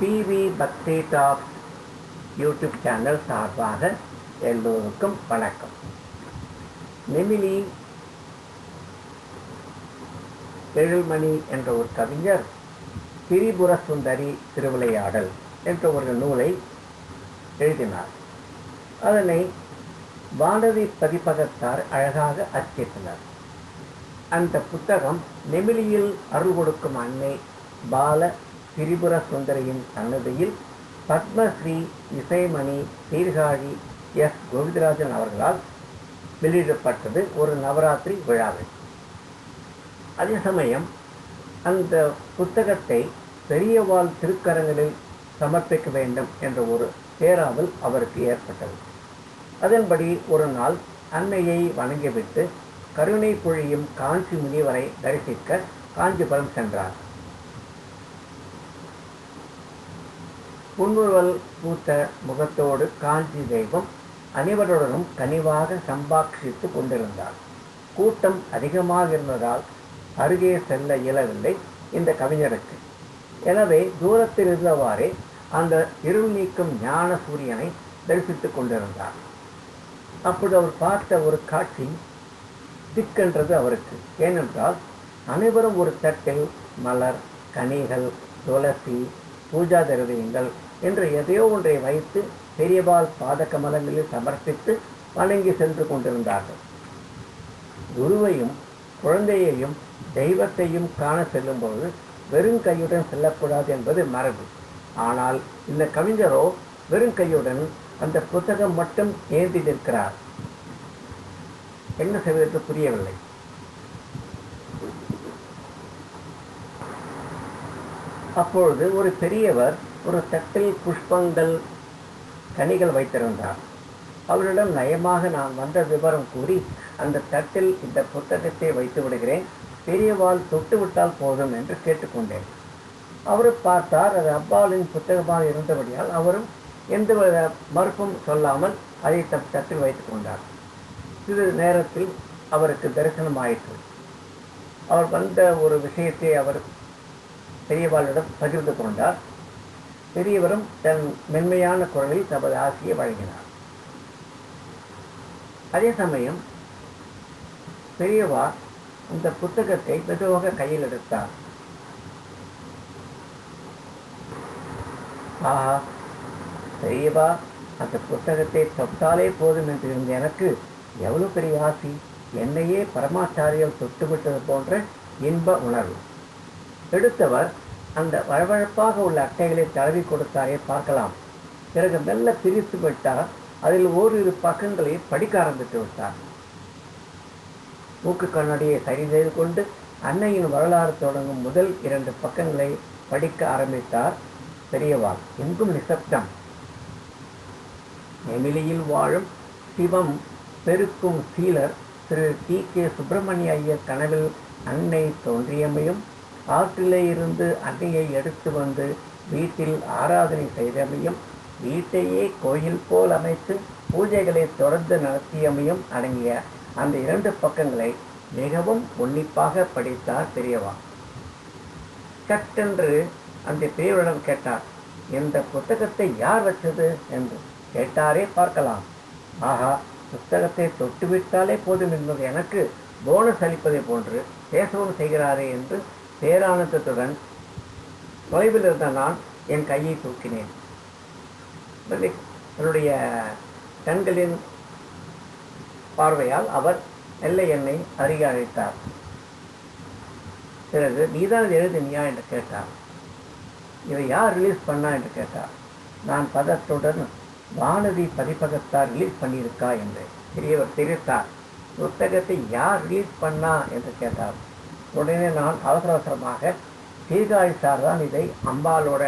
PV பக்தி talk YouTube channel சார்பாக எல்லோருக்கும் வணக்கம். நெமிலி எழில்மணி என்ற ஒரு கவிஞர் திரிபுர சுந்தரி திருவிளையாடல் என்ற ஒரு நூலை எழுதினார். அதனை வானதி பதிப்பகத்தார் அழகாக அச்சிட்டனர். அந்த புத்தகம் நெமிலியில் அருள் கொடுக்கும் அன்னை பால திரிபுர சுந்தரியின் சன்னதியில் பத்மஸ்ரீ இசைமணி சீர்காழி எஸ். கோவிந்தராஜன் அவர்களால் வெளியிடப்பட்டது ஒரு நவராத்திரி விழாவில் அதே சமயம் அந்த புத்தகத்தை பெரியவாள் திருக்கரங்களில் சமர்ப்பிக்க வேண்டும் என்ற ஒரு பேராவல் அவருக்கு ஏற்பட்டது. அதன்படி ஒரு நாள் அன்னையை வணங்கிவிட்டு கருணை பொழியும் காஞ்சி முனிவரை தரிசிக்க காஞ்சிபுரம் சென்றார். புன்முறுவல் பூத்த முகத்தோடு காஞ்சி தெய்வம் அனைவருடனும் கனிவாக சம்பாஷித்து கொண்டிருந்தார். கூட்டம் அதிகமாக இருந்ததால் அருகே செல்ல இயலவில்லை இந்த கவிஞருக்கு. எனவே தூரத்தில் இருந்தவாறே அந்த இருள் நீக்கும் ஞான சூரியனை தரிசித்துக் கொண்டிருந்தார். அப்போது அவர் பார்த்த ஒரு காட்சி திக்கென்றது அவருக்கு. ஏனென்றால் அனைவரும் ஒரு தட்டில் மலர் கனிகள் துளசி பூஜா திரவியங்கள் என்று எதையோ ஒன்றை வைத்து பெரியவாள் பாதகமலங்களில் சமர்ப்பித்து வணங்கி சென்று கொண்டிருந்தார்கள். குருவையும் குழந்தையையும் தெய்வத்தையும் காண செல்லும்போது வெறும் கையுடன் செல்லக்கூடாது என்பது மரபு. ஆனால் இந்த கவிஞரோ வெறும் கையுடன் அந்த புத்தகம் மட்டும் ஏந்தி நிற்கிறார். என்ன செய்வதற்கு புரியவில்லை. அப்பொழுது ஒரு பெரியவர் ஒரு தட்டில் புஷ்பங்கள் கனிகள் வைத்திருந்தார். அவரிடம் நயமாக நான் வந்த விவரம் கூறி அந்த தட்டில் இந்த புத்தகத்தை வைத்து விடுகிறேன். பெரியவாள் தொட்டு விட்டால் போதும் என்று கேட்டுக்கொண்டேன். அவர் பார்த்தார் அது அப்பாலின் புத்தகமாக இருந்தபடியால் அவரும் எந்த மறுப்பும் சொல்லாமல் அதை தம் தட்டில் வைத்துக் கொண்டார். சிறு நேரத்தில் அவருக்கு தரிசனம் ஆயிற்று. அவர் வந்த ஒரு விஷயத்தை அவர் பெரியவாளிடம் பகிர்ந்து கொண்டார். பெரியவரும் தன் மென்மையான குரலில் தமது ஆசையை வழங்கினார். அதே சமயம் பெரியவா இந்த புத்தகத்தை மெதுவாக கையில் எடுத்தார். ஆஹா பெரியவா அந்த புத்தகத்தை தொட்டாலே போதும் என்று இருந்த எனக்கு எவ்வளவு பெரிய ஆசி? என்னையே பரமாச்சாரியம் தொட்டுவிட்டது போன்ற இன்ப உணர்வு. எடுத்தவர் அந்த வழவழப்பாக உள்ள அட்டைகளை தடவி கொடுத்தாரே பார்க்கலாம். பிறகு மெல்ல பிரித்து விட்டார். அதில் ஓரிரு பக்கங்களை படிக்க ஆரம்பித்து விட்டார். மூக்கு கண்ணாடியை சரி செய்து கொண்டு அன்னையின் வரலாறு தொடங்கும் முதல் இரண்டு பக்கங்களை படிக்க ஆரம்பித்தார் பெரியவாள். எங்கும் நிசப்தம். நெமிலியில் வாழும் சிவம் பெருக்கும் சீலர் திரு டி கே சுப்பிரமணிய ஐயர் கனவில் அன்னை தோன்றியமையும் காட்டிலே இருந்து அன்னையை எடுத்து வந்து வீட்டில் ஆராதனை செய்தமையும் வீட்டையே கோயில் போல் அமைத்து பூஜைகளை தொடர்ந்து நடத்தியமையும் அடங்கிய அந்த இரண்டு பக்கங்களை மிகவும் உன்னிப்பாக படித்தார் பெரியவா. சட்டென்று அந்த பெரியவரிடம் கேட்டார் இந்த புத்தகத்தை யார் வச்சது? என்று. கேட்டாரே பார்க்கலாம். ஆகா புத்தகத்தை தொட்டுவிட்டாலே போதும் என்பது எனக்கு போனஸ் அளிப்பதை போன்று பேசவும் செய்கிறாரே என்று பேரானந்தத்துடன் தொலைவில் இருந்த நான் என் கையை தூக்கினேன். என்னுடைய கண்களின் பார்வையால் அவர் மெல்ல என்னை அருகே அழைத்தார். பிறகு நீதான் எழுதினியா? என்று கேட்டார். இதை யார் ரிலீஸ் பண்ணா? என்று கேட்டார். நான் பதத்துடன் வானதி பதிப்பகத்தார் ரிலீஸ் பண்ணியிருக்கா? என்று. பெரியவர் தெரிவித்தார் புத்தகத்தை யார் ரிலீஸ் பண்ணா? என்று கேட்டார். உடனே நான் அவசர அவசரமாக சீர்காழி சார் தான் இதை அம்பாலோட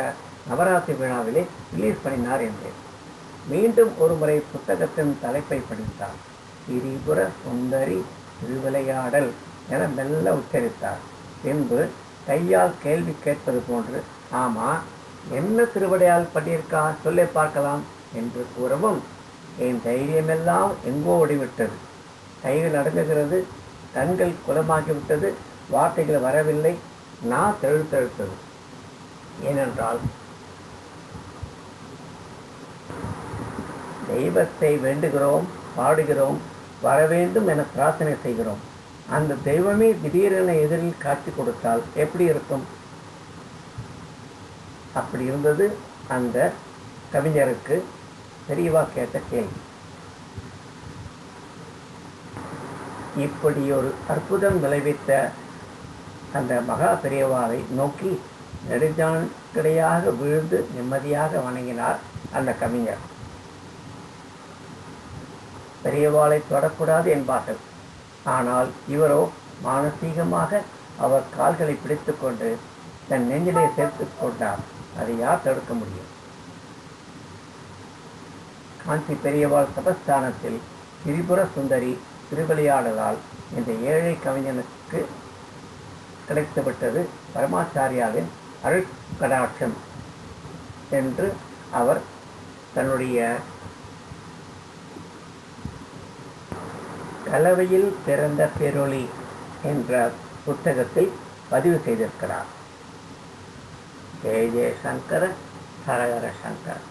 நவராத்திரி விழாவிலே ரிலீஸ் பண்ணினார் என்றேன். மீண்டும் ஒரு முறை புத்தகத்தின் தலைப்பை படித்தார். திரிபுர சுந்தரி திருவிளையாடல் என மெல்ல உச்சரித்தார். பின்பு கையால் கேள்வி கேட்பது போன்று ஆமா என்ன திருவிடையால் பண்ணியிருக்கா சொல்லை பார்க்கலாம் என்று கூறவும் என் தைரியமெல்லாம் எங்கோ ஓடிவிட்டது. கைகள் அடங்குகிறது கண்கள் குலமாகிவிட்டது வார்த்தைகள் வரவில்லை. நான் தெழுத்தெழுத்தது ஏனென்றால் தெய்வத்தை வேண்டுகிறோம் பாடுகிறோம் வர வேண்டும் என பிரார்த்தனை செய்கிறோம். அந்த தெய்வமே திடீரென எதிரில் காட்சி கொடுத்தால் எப்படி இருக்கும்? அப்படி இருந்தது அந்த கவிஞருக்கு பெரியவா கேட்ட கேள்வி. இப்படி ஒரு அற்புதம் விளைவித்த அந்த மகா பெரியவாவை நோக்கி நெடுஞ்சாண்கிடையாக விழுந்து நிம்மதியாக வணங்கினார் அந்த கவிஞர். பெரியவாளை தொடக்கூடாது என்பார்கள். ஆனால் இவரோ மானசீகமாக அவர் கால்களை பிடித்துக்கொண்டு தன் நெஞ்சிலே சேர்த்துக் கொண்டார். அதை யார் தடுக்க முடியும்? காஞ்சி பெரியவாள் தபஸ்தானத்தில் திரிபுர சுந்தரி திருவிளையாடலால் இந்த ஏழை கவிஞனுக்கு கிடைத்துவிட்டது பரமாச்சாரியாவின் அருட்கடாட்சம் என்று அவர் தன்னுடைய கலவையில் பிறந்த பெருளி என்ற புத்தகத்தில் பதிவு செய்திருக்கிறார். ஜெய ஜெய சங்கர ஹரஹர சங்கர்.